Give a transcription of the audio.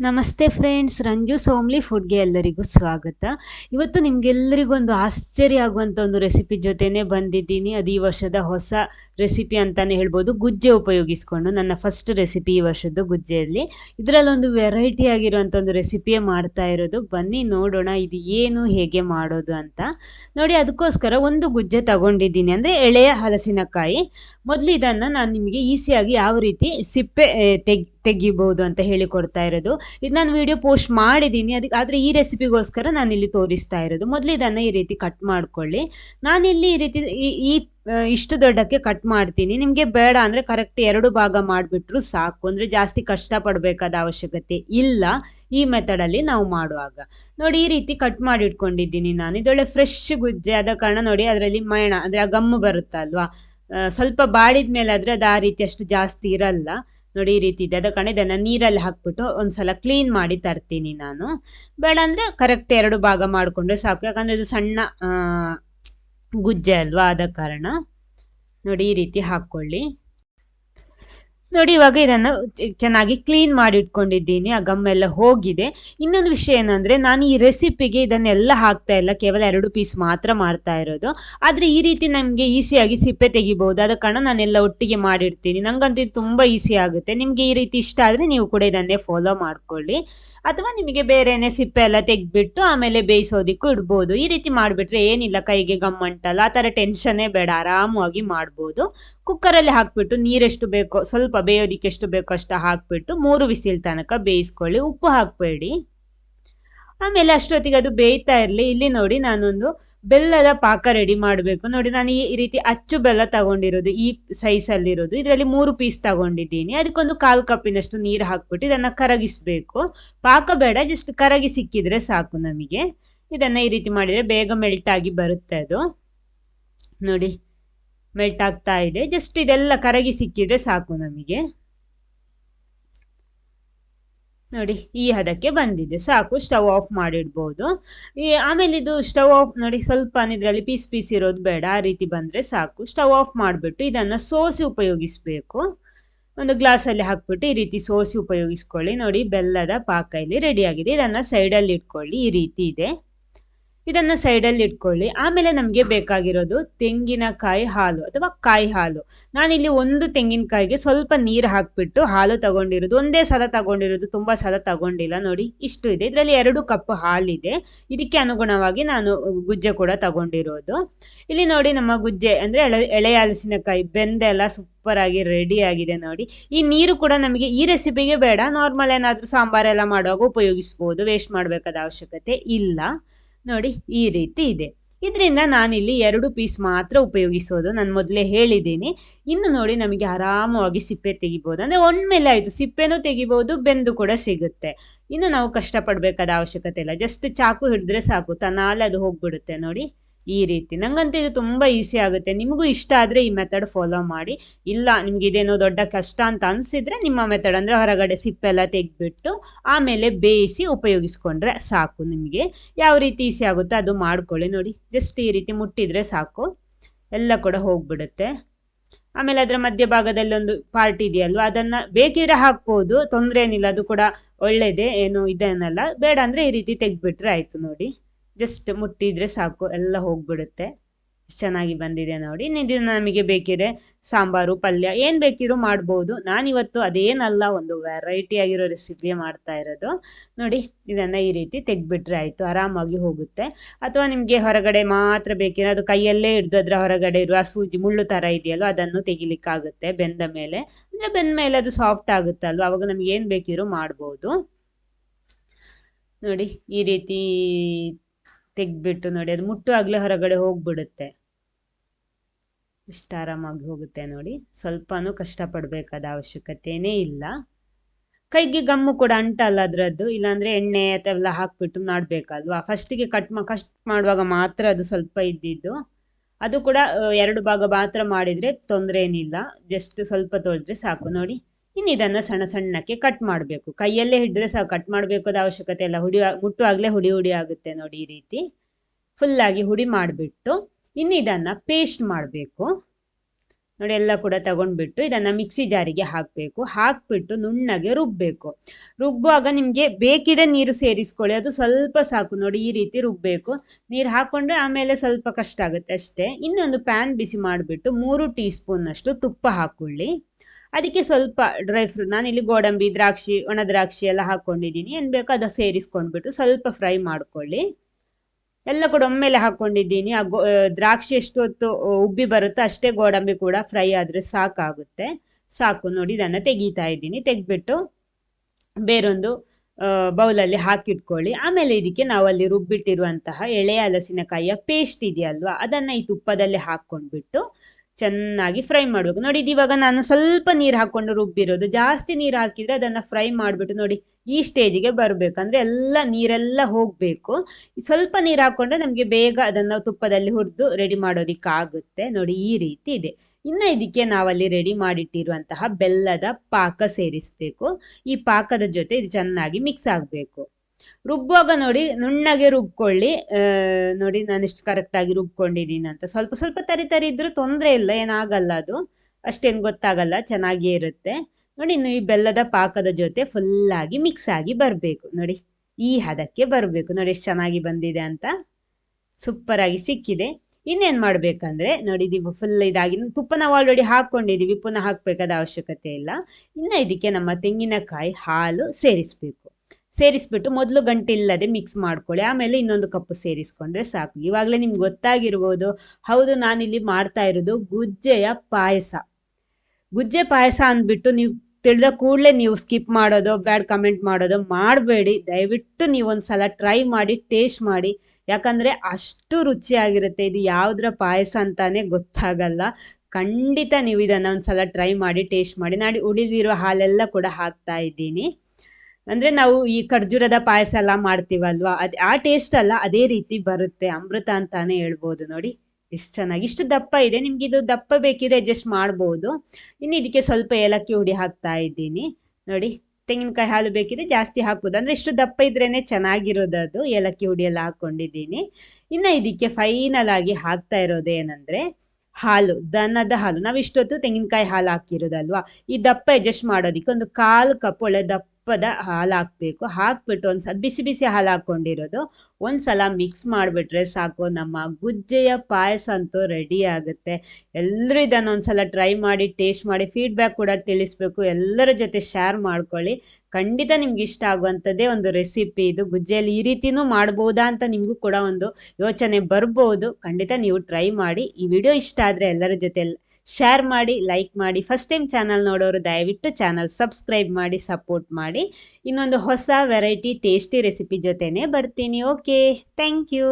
ನಮಸ್ತೆ ಫ್ರೆಂಡ್ಸ್, ರಂಜು ಸೋಮ್ಲಿ ಫುಡ್ಗೆ ಎಲ್ಲರಿಗೂ ಸ್ವಾಗತ. ಇವತ್ತು ನಿಮಗೆಲ್ಲರಿಗೂ ಒಂದು ಆಶ್ಚರ್ಯ ಆಗುವಂಥ ಒಂದು ರೆಸಿಪಿ ಜೊತೆನೇ ಬಂದಿದ್ದೀನಿ. ಅದು ಈ ವರ್ಷದ ಹೊಸ ರೆಸಿಪಿ ಅಂತಲೇ ಹೇಳ್ಬೋದು. ಗುಜ್ಜೆ ಉಪಯೋಗಿಸ್ಕೊಂಡು, ನನ್ನ ಫಸ್ಟ್ ರೆಸಿಪಿ ಈ ವರ್ಷದ ಗುಜ್ಜೆಯಲ್ಲಿ. ಇದರಲ್ಲೊಂದು ವೆರೈಟಿ ಆಗಿರುವಂಥ ಒಂದು ರೆಸಿಪಿಯೇ ಮಾಡ್ತಾ ಇರೋದು. ಬನ್ನಿ ನೋಡೋಣ, ಇದು ಏನು, ಹೇಗೆ ಮಾಡೋದು ಅಂತ. ನೋಡಿ, ಅದಕ್ಕೋಸ್ಕರ ಒಂದು ಗುಜ್ಜೆ ತಗೊಂಡಿದ್ದೀನಿ. ಅಂದರೆ ಎಳೆಯ ಹಲಸಿನಕಾಯಿ. ಮೊದಲು ಇದನ್ನು ನಾನು ನಿಮಗೆ ಈಸಿಯಾಗಿ ಯಾವ ರೀತಿ ಸಿಪ್ಪೆ ತೆಗ್ ತೆಗಿಬೋದು ಅಂತ ಹೇಳಿ ಕೊಡ್ತಾ ಇರೋದು. ಇದು ನಾನು ವಿಡಿಯೋ ಪೋಸ್ಟ್ ಮಾಡಿದ್ದೀನಿ ಅದಕ್ಕೆ ಆದರೆ ಈ ರೆಸಿಪಿಗೋಸ್ಕರ ಇಲ್ಲಿ ತೋರಿಸ್ತಾ ಇರೋದು. ಮೊದಲು ಇದನ್ನು ಈ ರೀತಿ ಕಟ್ ಮಾಡ್ಕೊಳ್ಳಿ. ನಾನಿಲ್ಲಿ ಈ ರೀತಿ, ಈ ಇಷ್ಟು ದೊಡ್ಡಕ್ಕೆ ಕಟ್ ಮಾಡ್ತೀನಿ. ನಿಮಗೆ ಬೇಡ ಅಂದರೆ ಕರೆಕ್ಟ್ ಎರಡು ಭಾಗ ಮಾಡಿಬಿಟ್ರು ಸಾಕು. ಅಂದರೆ ಜಾಸ್ತಿ ಕಷ್ಟಪಡಬೇಕಾದ ಅವಶ್ಯಕತೆ ಇಲ್ಲ. ಈ ಮೆಥಡಲ್ಲಿ ನಾವು ಮಾಡುವಾಗ. ನೋಡಿ, ಈ ರೀತಿ ಕಟ್ ಮಾಡಿ ಇಟ್ಕೊಂಡಿದ್ದೀನಿ ನಾನು. ಇದೊಳ್ಳೆ ಫ್ರೆಶ್ ಗುಜ್ಜೆ. ಆದ ಕಾರಣ ನೋಡಿ, ಅದರಲ್ಲಿ ಮೈಣ ಅಂದರೆ ಆ ಗಮ್ಮು ಬರುತ್ತಲ್ವಾ? ಸ್ವಲ್ಪ ಬಾಡಿದ ಮೇಲೆ ಆದರೆ ಅದು ಆ ರೀತಿ ಅಷ್ಟು ಜಾಸ್ತಿ ಇರಲ್ಲ. ನೋಡಿ ಈ ರೀತಿ ಇದೆ. ಅದು ಕಣ, ಇದನ್ನು ನೀರಲ್ಲಿ ಹಾಕ್ಬಿಟ್ಟು ಒಂದ್ಸಲ ಕ್ಲೀನ್ ಮಾಡಿ ತರ್ತೀನಿ ನಾನು. ಬೇಡ ಅಂದರೆ ಕರೆಕ್ಟ್ ಎರಡು ಭಾಗ ಮಾಡಿಕೊಂಡ್ರೆ ಸಾಕು. ಯಾಕಂದರೆ ಇದು ಸಣ್ಣ ಗುಜ್ಜೆ ಅಲ್ವಾ? ಆದ ಕಾರಣ. ನೋಡಿ ಈ ರೀತಿ ಹಾಕ್ಕೊಳ್ಳಿ. ನೋಡಿ, ಇವಾಗ ಇದನ್ನು ಚೆನ್ನಾಗಿ ಕ್ಲೀನ್ ಮಾಡಿ ಇಟ್ಕೊಂಡಿದ್ದೀನಿ ಆ ಗಮ್ ಎಲ್ಲ ಹೋಗಿದೆ. ಇನ್ನೊಂದು ವಿಷಯ ಏನಂದರೆ, ನಾನು ಈ ರೆಸಿಪಿಗೆ ಇದನ್ನೆಲ್ಲ ಹಾಕ್ತಾ ಇಲ್ಲ, ಕೇವಲ ಎರಡು ಪೀಸ್ ಮಾತ್ರ ಮಾಡ್ತಾ ಇರೋದು. ಆದರೆ ಈ ರೀತಿ ನಮಗೆ ಈಸಿಯಾಗಿ ಸಿಪ್ಪೆ ತೆಗಿಬೋದು. ಆದ ಕಾರಣ ನಾನೆಲ್ಲ ಒಟ್ಟಿಗೆ ಮಾಡಿರ್ತೀನಿ. ನಂಗಂತೂ ಇದು ತುಂಬ ಈಸಿ ಆಗುತ್ತೆ. ನಿಮಗೆ ಈ ರೀತಿ ಇಷ್ಟ ಆದರೆ ನೀವು ಕೂಡ ಇದನ್ನೇ ಫಾಲೋ ಮಾಡ್ಕೊಳ್ಳಿ. ಅಥವಾ ನಿಮಗೆ ಬೇರೆನೇ ಸಿಪ್ಪೆ ಎಲ್ಲ ತೆಗೆದ್ಬಿಟ್ಟು ಆಮೇಲೆ ಬೇಯಿಸೋದಿಕ್ಕೂ ಇಡ್ಬೋದು. ಈ ರೀತಿ ಮಾಡಿಬಿಟ್ರೆ ಏನಿಲ್ಲ, ಕೈಗೆ ಗಮ್ಮಂಟಲ್ಲ ಆ ಥರ ಟೆನ್ಷನ್ನೇ ಬೇಡ, ಆರಾಮವಾಗಿ ಮಾಡ್ಬೋದು. ಕುಕ್ಕರಲ್ಲಿ ಹಾಕ್ಬಿಟ್ಟು ನೀರೆಷ್ಟು ಬೇಕೋ, ಸ್ವಲ್ಪ ಬೇಯೋದಿಕ್ಕೆ ಎಷ್ಟು ಬೇಕೋ ಅಷ್ಟು ಹಾಕ್ಬಿಟ್ಟು ಮೂರು ವಿಸಿಲ್ ತನಕ ಬೇಯಿಸ್ಕೊಳ್ಳಿ. ಉಪ್ಪು ಹಾಕಬೇಡಿ. ಆಮೇಲೆ ಅಷ್ಟೊತ್ತಿಗೆ ಅದು ಬೇಯ್ತಾ ಇರಲಿ. ಇಲ್ಲಿ ನೋಡಿ ನಾನೊಂದು ಬೆಲ್ಲದ ಪಾಕ ರೆಡಿ ಮಾಡಬೇಕು. ನೋಡಿ, ನಾನು ಈ ರೀತಿ ಅಚ್ಚು ಬೆಲ್ಲ ತಗೊಂಡಿರೋದು, ಈ ಸೈಜಲ್ಲಿರೋದು ಇದರಲ್ಲಿ ಮೂರು ಪೀಸ್ ತಗೊಂಡಿದ್ದೀನಿ. ಅದಕ್ಕೊಂದು ಕಾಲು ಕಪ್ಪಿನಷ್ಟು ನೀರು ಹಾಕ್ಬಿಟ್ಟು ಇದನ್ನು ಕರಗಿಸಬೇಕು. ಪಾಕ ಬೇಡ ಜಸ್ಟ್ ಕರಗಿ ಸಿಕ್ಕಿದ್ರೆ ಸಾಕು ನಮಗೆ. ಇದನ್ನು ಈ ರೀತಿ ಮಾಡಿದರೆ ಬೇಗ ಮೆಲ್ಟ್ ಆಗಿ ಬರುತ್ತೆ ಅದು. ನೋಡಿ. ಮೆಲ್ಟ್ ಆಗ್ತಾ ಇದೆ. ಜಸ್ಟ್ ಇದೆಲ್ಲ ಕರಗಿ ಸಿಕ್ಕಿದ್ರೆ ಸಾಕು ನಮಗೆ. ನೋಡಿ, ಈ ಹದಕ್ಕೆ ಬಂದಿದೆ. ಸಾಕು, ಸ್ಟವ್ ಆಫ್ ಮಾಡಿಡ್ಬೋದು. ಈ ಆಮೇಲೆ ಇದು ಸ್ಟವ್ ಆಫ್, ನೋಡಿ, ಸ್ವಲ್ಪ ಇದರಲ್ಲಿ ಪೀಸ್ ಪೀಸ್ ಇರೋದು ಬೇಡ. ಆ ರೀತಿ ಬಂದರೆ ಸಾಕು. ಸ್ಟವ್ ಆಫ್ ಮಾಡಿಬಿಟ್ಟು ಇದನ್ನು ಸೋಸಿ ಉಪಯೋಗಿಸಬೇಕು. ಒಂದು ಗ್ಲಾಸಲ್ಲಿ ಹಾಕ್ಬಿಟ್ಟು ಈ ರೀತಿ ಸೋಸಿ ಉಪಯೋಗಿಸ್ಕೊಳ್ಳಿ. ನೋಡಿ, ಬೆಲ್ಲದ ಪಾಕ ಇಲ್ಲಿ ರೆಡಿಯಾಗಿದೆ ಇದನ್ನು ಸೈಡಲ್ಲಿ ಇಟ್ಕೊಳ್ಳಿ. ಈ ರೀತಿ ಇದೆ. ಇದನ್ನು ಸೈಡಲ್ಲಿ ಇಟ್ಕೊಳ್ಳಿ. ಆಮೇಲೆ ನಮಗೆ ಬೇಕಾಗಿರೋದು ತೆಂಗಿನಕಾಯಿ ಹಾಲು ಅಥವಾ ಕಾಯಿ ಹಾಲು. ನಾನಿಲ್ಲಿ ಒಂದು ತೆಂಗಿನಕಾಯಿಗೆ ಸ್ವಲ್ಪ ನೀರು ಹಾಕಿಬಿಟ್ಟು ಹಾಲು ತಗೊಂಡಿರೋದು, ಒಂದೇ ಸಲ ತಗೊಂಡಿರೋದು, ತುಂಬ ಸಲ ತಗೊಂಡಿಲ್ಲ ನೋಡಿ, ಇಷ್ಟು ಇದೆ. ಇದರಲ್ಲಿ ಎರಡು ಕಪ್ ಹಾಲಿದೆ. ಇದಕ್ಕೆ ಅನುಗುಣವಾಗಿ ನಾನು ಗುಜ್ಜೆ ಕೂಡ ತಗೊಂಡಿರೋದು. ಇಲ್ಲಿ ನೋಡಿ ನಮ್ಮ ಗುಜ್ಜೆ, ಅಂದರೆ ಎಳೆ ಎಳೆ ಹಲಸಿನಕಾಯಿ ಬೆಂದೆಲ್ಲ ಸೂಪರ್ ಆಗಿ ರೆಡಿ ಆಗಿದೆ ನೋಡಿ. ಈ ನೀರು ಕೂಡ ನಮಗೆ ಈ ರೆಸಿಪಿಗೆ ಬೇಡ. ನಾರ್ಮಲ್ ಏನಾದರೂ ಸಾಂಬಾರೆಲ್ಲ ಮಾಡುವಾಗ ಉಪಯೋಗಿಸ್ಬೋದು. ವೇಸ್ಟ್ ಮಾಡಬೇಕಾದ ಅವಶ್ಯಕತೆ ಇಲ್ಲ. ನೋಡಿ, ಈ ರೀತಿ ಇದೆ. ಇದರಿಂದ ನಾನಿಲ್ಲಿ ಎರಡು ಪೀಸ್ ಮಾತ್ರ ಉಪಯೋಗಿಸೋದು ನಾನು ಮೊದಲೇ ಹೇಳಿದ್ದೀನಿ. ಇನ್ನು ನೋಡಿ ನಮಗೆ ಆರಾಮವಾಗಿ ಸಿಪ್ಪೆ ತೆಗಿಬೋದು. ಅಂದರೆ ಒಣ್ಮೇಲೆ ಆಯಿತು, ಸಿಪ್ಪೆನೂ ತೆಗಿಬೋದು, ಬೆಂದು ಕೂಡ ಸಿಗುತ್ತೆ. ಇನ್ನು ನಾವು ಕಷ್ಟಪಡಬೇಕಾದ ಅವಶ್ಯಕತೆ ಇಲ್ಲ. ಜಸ್ಟ್ ಚಾಕು ಹಿಡಿದ್ರೆ ಸಾಕು, ತನಾಲೆ ಅದು ಹೋಗ್ಬಿಡುತ್ತೆ ನೋಡಿ. ಈ ರೀತಿ. ನಂಗಂತೂ ಇದು ತುಂಬ ಈಸಿ ಆಗುತ್ತೆ. ನಿಮಗೂ ಇಷ್ಟ ಆದರೆ ಈ ಮೆಥಡ್ ಫಾಲೋ ಮಾಡಿ. ಇಲ್ಲ, ನಿಮ್ಗೆ ಇದೇನೋ ದೊಡ್ಡ ಕಷ್ಟ ಅಂತ ಅನಿಸಿದ್ರೆ ನಿಮ್ಮ ಮೆಥಡ್ ಅಂದರೆ ಹೊರಗಡೆ ಸಿಪ್ಪೆಲ್ಲ ತೆಗೆದ್ಬಿಟ್ಟು ಆಮೇಲೆ ಬೇಯಿಸಿ ಉಪಯೋಗಿಸ್ಕೊಂಡ್ರೆ ಸಾಕು ನಿಮಗೆ. ಯಾವ ರೀತಿ ಈಸಿ ಆಗುತ್ತೋ ಅದು ಮಾಡ್ಕೊಳ್ಳಿ ನೋಡಿ. ಜಸ್ಟ್ ಈ ರೀತಿ ಮುಟ್ಟಿದ್ರೆ ಸಾಕು. ಎಲ್ಲ ಕೂಡ ಹೋಗ್ಬಿಡುತ್ತೆ. ಆಮೇಲೆ ಅದರ ಮಧ್ಯಭಾಗದಲ್ಲಿ ಒಂದು ಪಾರ್ಟ್ ಇದೆಯಲ್ವ? ಅದನ್ನು ಬೇಕಿದ್ರೆ ಹಾಕ್ಬೋದು. ತೊಂದರೆ ಏನಿಲ್ಲ, ಅದು ಕೂಡ ಒಳ್ಳೆಯದೇ ಏನು ಇದೇನಲ್ಲ. ಬೇಡ ಅಂದರೆ ಈ ರೀತಿ ತೆಗೆದ್ಬಿಟ್ರೆ ಆಯಿತು ನೋಡಿ. ಜಸ್ಟ್ ಮುಟ್ಟಿದ್ರೆ ಸಾಕು, ಎಲ್ಲ ಹೋಗ್ಬಿಡುತ್ತೆ. ಚೆನ್ನಾಗಿ ಬಂದಿದೆ ನೋಡಿ. ಇದನ್ನ ನಮಗೆ ಬೇಕಿದ್ರೆ ಸಾಂಬಾರು, ಪಲ್ಯ, ಏನು ಬೇಕಿರೋ ಮಾಡ್ಬೋದು. ನಾನಿವತ್ತು ಅದೇನಲ್ಲ, ಒಂದು ವೆರೈಟಿ ಆಗಿರೋ ರೆಸಿಪಿ ಮಾಡ್ತಾ ಇರೋದು. ನೋಡಿ, ಇದನ್ನು ಈ ರೀತಿ ತೆಗ್ದುಬಿಟ್ರೆ ಆಯಿತು, ಆರಾಮಾಗಿ ಹೋಗುತ್ತೆ. ಅಥವಾ ನಿಮಗೆ ಹೊರಗಡೆ ಮಾತ್ರ ಬೇಕಿರೋ ಅದು ಕೈಯಲ್ಲೇ ಹಿಡ್ದು ಹೊರಗಡೆ ಇರುವ ಸೂಜಿ ಮುಳ್ಳು ಥರ ಇದೆಯಲ್ಲೋ, ಅದನ್ನು ತೆಗಿಲಿಕ್ಕಾಗುತ್ತೆ ಬೆಂದ ಮೇಲೆ. ಅಂದರೆ ಬೆಂದ ಮೇಲೆ ಅದು ಸಾಫ್ಟ್ ಆಗುತ್ತಲ್ವ, ಅವಾಗ ನಮ್ಗೆ ಏನು ಬೇಕಿರೋ ಮಾಡ್ಬೋದು. ನೋಡಿ, ಈ ರೀತಿ ತೆಗ್ದ್ಬಿಟ್ಟು ನೋಡಿ, ಅದು ಮುಟ್ಟುವಾಗಲೇ ಹೊರಗಡೆ ಹೋಗ್ಬಿಡುತ್ತೆ. ಇಷ್ಟು ಆರಾಮಾಗಿ ಹೋಗುತ್ತೆ ನೋಡಿ. ಸ್ವಲ್ಪನೂ ಕಷ್ಟಪಡಬೇಕಾದ ಅವಶ್ಯಕತೆಯೇ ಇಲ್ಲ. ಕೈಗೆ ಗಮ್ಮು ಕೂಡ ಅಂಟಲ್ಲ ಅದರದ್ದು. ಇಲ್ಲಾಂದರೆ ಎಣ್ಣೆ ಅಥವಾ ಹಾಕ್ಬಿಟ್ಟು ಮಾಡಬೇಕಲ್ವಾ ಫಸ್ಟಿಗೆ ಕಟ್ ಮಾ, ಕಟ್ ಮಾಡುವಾಗ ಮಾತ್ರ ಅದು ಸ್ವಲ್ಪ ಇದ್ದಿದ್ದು. ಅದು ಕೂಡ ಎರಡು ಭಾಗ ಮಾತ್ರ ಮಾಡಿದರೆ ತೊಂದರೆ ಏನಿಲ್ಲ ಜಸ್ಟ್ ಸ್ವಲ್ಪ ತೊಳೆದ್ರೆ ಸಾಕು. ನೋಡಿ ಇನ್ನು ಇದನ್ನು ಸಣ್ಣ ಸಣ್ಣಕ್ಕೆ ಕಟ್ ಮಾಡಬೇಕು. ಕೈಯಲ್ಲೇ ಹಿಡಿದ್ರೆ ಸಹ ಕಟ್ ಮಾಡಬೇಕಾದ ಅವಶ್ಯಕತೆ ಇಲ್ಲ. ಹುಡಿ ಮುಟ್ಟುವಾಗಲೇ ಹುಡಿ ಹುಡಿ ಆಗುತ್ತೆ ನೋಡಿ ಈ ರೀತಿ. ಫುಲ್ಲಾಗಿ ಹುಡಿ ಮಾಡಿಬಿಟ್ಟು ಇನ್ನು ಇದನ್ನು ಪೇಸ್ಟ್ ಮಾಡಬೇಕು. ನೋಡಿ ಎಲ್ಲ ಕೂಡ ತಗೊಂಡ್ಬಿಟ್ಟು ಇದನ್ನು ಮಿಕ್ಸಿ ಜಾರಿಗೆ ಹಾಕಬೇಕು. ಹಾಕ್ಬಿಟ್ಟು ನುಣ್ಣಗೆ ರುಬ್ಬಬೇಕು ರುಬ್ಬುವಾಗ ನಿಮಗೆ ಬೇಕಿದೆ ನೀರು ಸೇರಿಸ್ಕೊಳ್ಳಿ. ಅದು ಸ್ವಲ್ಪ ಸಾಕು ನೋಡಿ ಈ ರೀತಿ ರುಬ್ಬಬೇಕು ನೀರು ಹಾಕ್ಕೊಂಡ್ರೆ ಆಮೇಲೆ ಸ್ವಲ್ಪ ಕಷ್ಟ ಆಗುತ್ತೆ ಅಷ್ಟೇ. ಇನ್ನೊಂದು ಪ್ಯಾನ್ ಬಿಸಿ ಮಾಡಿಬಿಟ್ಟು ಮೂರು ಟೀ ಸ್ಪೂನ್ನಷ್ಟು ತುಪ್ಪ ಹಾಕ್ಕೊಳ್ಳಿ. ಅದಕ್ಕೆ ಸ್ವಲ್ಪ ಡ್ರೈ ಫ್ರೂಟ್ ನಾನಿಲ್ಲಿ ಗೋಡಂಬಿ, ದ್ರಾಕ್ಷಿ, ಒಣ ದ್ರಾಕ್ಷಿ ಎಲ್ಲ ಹಾಕ್ಕೊಂಡಿದ್ದೀನಿ ಏನು ಬೇಕೋ ಅದು ಸೇರಿಸ್ಕೊಂಡ್ಬಿಟ್ಟು ಸ್ವಲ್ಪ ಫ್ರೈ ಮಾಡ್ಕೊಳ್ಳಿ. ಎಲ್ಲ ಕೂಡ ಒಮ್ಮೆಲೆ ಹಾಕ್ಕೊಂಡಿದ್ದೀನಿ ಆ ಗೋ ದ್ರಾಕ್ಷಿ ಎಷ್ಟು ಹೊತ್ತು ಉಬ್ಬಿ ಬರುತ್ತೋ ಅಷ್ಟೇ ಗೋಡಂಬಿ ಕೂಡ ಫ್ರೈ ಆದರೆ ಸಾಕಾಗುತ್ತೆ. ಸಾಕು ನೋಡಿ, ಇದನ್ನು ತೆಗೀತಾ ಇದ್ದೀನಿ. ತೆಗೆದ್ಬಿಟ್ಟು ಬೇರೊಂದು ಬೌಲಲ್ಲಿ ಹಾಕಿಟ್ಕೊಳ್ಳಿ. ಆಮೇಲೆ ಇದಕ್ಕೆ ನಾವು ಅಲ್ಲಿ ರುಬ್ಬಿಟ್ಟಿರುವಂತಹ ಎಳೆ, ಹಲಸಿನಕಾಯಿಯ ಪೇಸ್ಟ್ ಇದೆಯಲ್ವಾ, ಅದನ್ನು ಈ ತುಪ್ಪದಲ್ಲಿ ಹಾಕ್ಕೊಂಡ್ಬಿಟ್ಟು ಚೆನ್ನಾಗಿ ಫ್ರೈ ಮಾಡಬೇಕು. ನೋಡಿ ಇವಾಗ ನಾನು ಸ್ವಲ್ಪ ನೀರು ಹಾಕ್ಕೊಂಡು ರುಬ್ಬಿರೋದು. ಜಾಸ್ತಿ ನೀರು ಹಾಕಿದರೆ ಅದನ್ನು ಫ್ರೈ ಮಾಡಿಬಿಟ್ಟು ನೋಡಿ, ಈ ಸ್ಟೇಜಿಗೆ ಬರಬೇಕು. ಅಂದರೆ ಎಲ್ಲ ನೀರೆಲ್ಲ ಹೋಗಬೇಕು. ಸ್ವಲ್ಪ ನೀರು ಹಾಕ್ಕೊಂಡ್ರೆ ನಮಗೆ ಬೇಗ ಅದನ್ನು ತುಪ್ಪದಲ್ಲಿ ಹುರಿದು ರೆಡಿ ಮಾಡೋದಕ್ಕಾಗುತ್ತೆ. ನೋಡಿ, ಈ ರೀತಿ ಇದೆ. ಇನ್ನು ಇದಕ್ಕೆ ನಾವಲ್ಲಿ ರೆಡಿ ಮಾಡಿಟ್ಟಿರುವಂತಹ ಬೆಲ್ಲದ ಪಾಕ ಸೇರಿಸಬೇಕು. ಈ ಪಾಕದ ಜೊತೆ ಇದು ಚೆನ್ನಾಗಿ ಮಿಕ್ಸ್ ಆಗಬೇಕು. ರುಬ್ಬುವಾಗ ನೋಡಿ ನುಣ್ಣಗೆ ರುಬ್ಕೊಳ್ಳಿ. ನೋಡಿ ನಾನು ಇಷ್ಟು ಕರೆಕ್ಟಾಗಿ ರುಬ್ಕೊಂಡಿದ್ದೀನಿ ಅಂತ. ಸ್ವಲ್ಪ ಸ್ವಲ್ಪ ತರಿ ತರಿ ಇದ್ರೂ ತೊಂದರೆ ಇಲ್ಲ, ಏನಾಗಲ್ಲ ಅದು. ಅಷ್ಟೇನು ಗೊತ್ತಾಗಲ್ಲ ಚೆನ್ನಾಗಿಯೇ ಇರುತ್ತೆ. ನೋಡಿ ಇನ್ನು ಈ ಬೆಲ್ಲದ ಪಾಕದ ಜೊತೆ ಫುಲ್ಲಾಗಿ ಮಿಕ್ಸ್ ಆಗಿ ಬರಬೇಕು. ನೋಡಿ ಈ ಹದಕ್ಕೆ ಬರಬೇಕು. ನೋಡಿ ಎಷ್ಟು ಚೆನ್ನಾಗಿ ಬಂದಿದೆ ಅಂತ. ಸೂಪರಾಗಿ ಸಿಕ್ಕಿದೆ. ಇನ್ನೇನು ಮಾಡಬೇಕಂದ್ರೆ, ನೋಡಿ ಇದು ಫುಲ್ ಇದಾಗಿ, ತುಪ್ಪ ನಾವು ಆಲ್ರೆಡಿ ಹಾಕ್ಕೊಂಡಿದ್ದೀವಿ ಪುನಃ ಹಾಕಬೇಕಾದ ಅವಶ್ಯಕತೆ ಇಲ್ಲ. ಇನ್ನು ಇದಕ್ಕೆ ನಮ್ಮ ತೆಂಗಿನಕಾಯಿ ಹಾಲು ಸೇರಿಸಬೇಕು. ಸೇರಿಸ್ಬಿಟ್ಟು ಮೊದಲು ಗಂಟಿಲ್ಲದೆ ಮಿಕ್ಸ್ ಮಾಡ್ಕೊಳ್ಳಿ, ಆಮೇಲೆ ಇನ್ನೊಂದು ಕಪ್ಪು ಸೇರಿಸ್ಕೊಂಡ್ರೆ ಸಾಕು. ಇವಾಗಲೇ ನಿಮ್ಗೆ ಗೊತ್ತಾಗಿರ್ಬೋದು. ಹೌದು, ನಾನಿಲ್ಲಿ ಮಾಡ್ತಾ ಇರೋದು ಗುಜ್ಜೆಯ ಪಾಯಸ. ಗುಜ್ಜೆ ಪಾಯಸ ಅಂದ್ಬಿಟ್ಟು ನೀವು ತಿಳಿದ ಕೂಡಲೇ ನೀವು ಸ್ಕಿಪ್ ಮಾಡೋದು, ಬ್ಯಾಡ್ ಕಮೆಂಟ್ ಮಾಡೋದು ಮಾಡಬೇಡಿ. ದಯವಿಟ್ಟು ನೀವು ಒಂದು ಸಲ ಟ್ರೈ ಮಾಡಿ ಟೇಸ್ಟ್ ಮಾಡಿ. ಯಾಕಂದರೆ ಅಷ್ಟು ರುಚಿಯಾಗಿರುತ್ತೆ. ಇದು ಯಾವುದರ ಪಾಯಸ ಅಂತಾನೆ ಗೊತ್ತಾಗಲ್ಲ. ಖಂಡಿತ ನೀವು ಇದನ್ನು ಒಂದು ಸಲ ಟ್ರೈ ಮಾಡಿ ಟೇಸ್ಟ್ ಮಾಡಿ. ನಾಡಿ ಉಳಿದಿರೋ ಹಾಲೆಲ್ಲ ಕೂಡ ಹಾಕ್ತಾ ಇದ್ದೀನಿ. ಅಂದರೆ ನಾವು ಈ ಖರ್ಜೂರದ ಪಾಯಸ ಎಲ್ಲ ಮಾಡ್ತೀವಲ್ವಾ? ಅದ್ ಆ ಟೇಸ್ಟ್ ಅಲ್ಲ, ಅದೇ ರೀತಿ ಬರುತ್ತೆ. ಅಮೃತ ಅಂತಾನೆ ಹೇಳ್ಬೋದು ನೋಡಿ. ಎಷ್ಟು ಚೆನ್ನಾಗಿ, ಇಷ್ಟು ದಪ್ಪ ಇದೆ. ನಿಮ್ಗೆ ಇದು ದಪ್ಪ ಬೇಕಿದ್ರೆ ಅಡ್ಜಸ್ಟ್ ಮಾಡ್ಬೋದು. ಇನ್ನು ಇದಕ್ಕೆ ಸ್ವಲ್ಪ ಏಲಕ್ಕಿ ಹುಡಿ ಹಾಕ್ತಾ ಇದ್ದೀನಿ. ನೋಡಿ, ತೆಂಗಿನಕಾಯಿ ಹಾಲು ಬೇಕಿದ್ರೆ ಜಾಸ್ತಿ ಹಾಕ್ಬೋದು. ಅಂದ್ರೆ ಇಷ್ಟು ದಪ್ಪ ಇದ್ರೇನೆ ಚೆನ್ನಾಗಿರೋದು ಅದು. ಏಲಕ್ಕಿ ಹುಡಿ ಎಲ್ಲ ಹಾಕ್ಕೊಂಡಿದ್ದೀನಿ. ಇನ್ನು ಇದಕ್ಕೆ ಫೈನಲ್ ಆಗಿ ಹಾಕ್ತಾ ಇರೋದು ಏನಂದರೆ ಹಾಲು, ದನದ ಹಾಲು. ನಾವು ಇಷ್ಟೊತ್ತು ತೆಂಗಿನಕಾಯಿ ಹಾಲು ಹಾಕಿರೋದಲ್ವಾ? ಈ ದಪ್ಪ ಅಡ್ಜಸ್ಟ್ ಮಾಡೋದಕ್ಕೆ ಒಂದು ಕಾಲು ಕಪ್ ಒಳ್ಳೆ ದಪ್ಪ ತುಪ್ಪದ ಹಾಲು ಹಾಕಬೇಕು. ಹಾಕ್ಬಿಟ್ಟು ಒಂದು ಸಲ ಬಿಸಿ ಬಿಸಿ ಹಾಲು ಹಾಕ್ಕೊಂಡಿರೋದು ಒಂದ್ಸಲ ಮಿಕ್ಸ್ ಮಾಡಿಬಿಟ್ರೆ ಸಾಕು. ನಮ್ಮ ಗುಜ್ಜೆಯ ಪಾಯಸ ಅಂತೂ ರೆಡಿ ಆಗುತ್ತೆ. ಎಲ್ಲರೂ ಇದನ್ನು ಒಂದು ಸಲ ಟ್ರೈ ಮಾಡಿ ಟೇಸ್ಟ್ ಮಾಡಿ ಫೀಡ್ಬ್ಯಾಕ್ ಕೂಡ ತಿಳಿಸ್ಬೇಕು. ಎಲ್ಲರ ಜೊತೆ ಶೇರ್ ಮಾಡ್ಕೊಳ್ಳಿ. ಖಂಡಿತ ನಿಮ್ಗೆ ಇಷ್ಟ ಆಗುವಂಥದ್ದೇ ಒಂದು ರೆಸಿಪಿ ಇದು. ಗುಜ್ಜೆಯಲ್ಲಿ ಈ ರೀತಿನೂ ಮಾಡ್ಬೋದಾ ಅಂತ ನಿಮಗೂ ಕೂಡ ಒಂದು ಯೋಚನೆ ಬರ್ಬೋದು. ಖಂಡಿತ ನೀವು ಟ್ರೈ ಮಾಡಿ. ಈ ವಿಡಿಯೋ ಇಷ್ಟ ಆದರೆ ಎಲ್ಲರ ಜೊತೆ ಶೇರ್ ಮಾಡಿ ಲೈಕ್ ಮಾಡಿ. ಫಸ್ಟ್ ಟೈಮ್ ಚಾನಲ್ ನೋಡೋರು ದಯವಿಟ್ಟು ಚಾನಲ್ ಸಬ್ಸ್ಕ್ರೈಬ್ ಮಾಡಿ ಸಪೋರ್ಟ್ ಮಾಡಿ ಇನ್ನೊಂದು ಹೊಸ ವೆರೈಟಿ ಟೇಸ್ಟಿ ರೆಸಿಪಿ ಜೊತೆನೇ ಬರ್ತೀನಿ. Okay thank you